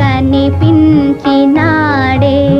కనిపించినాడే.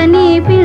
కనిపి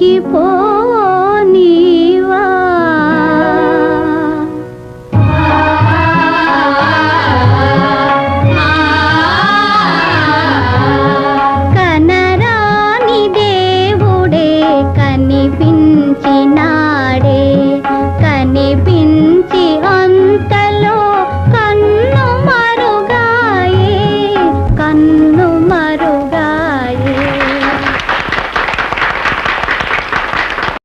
की पो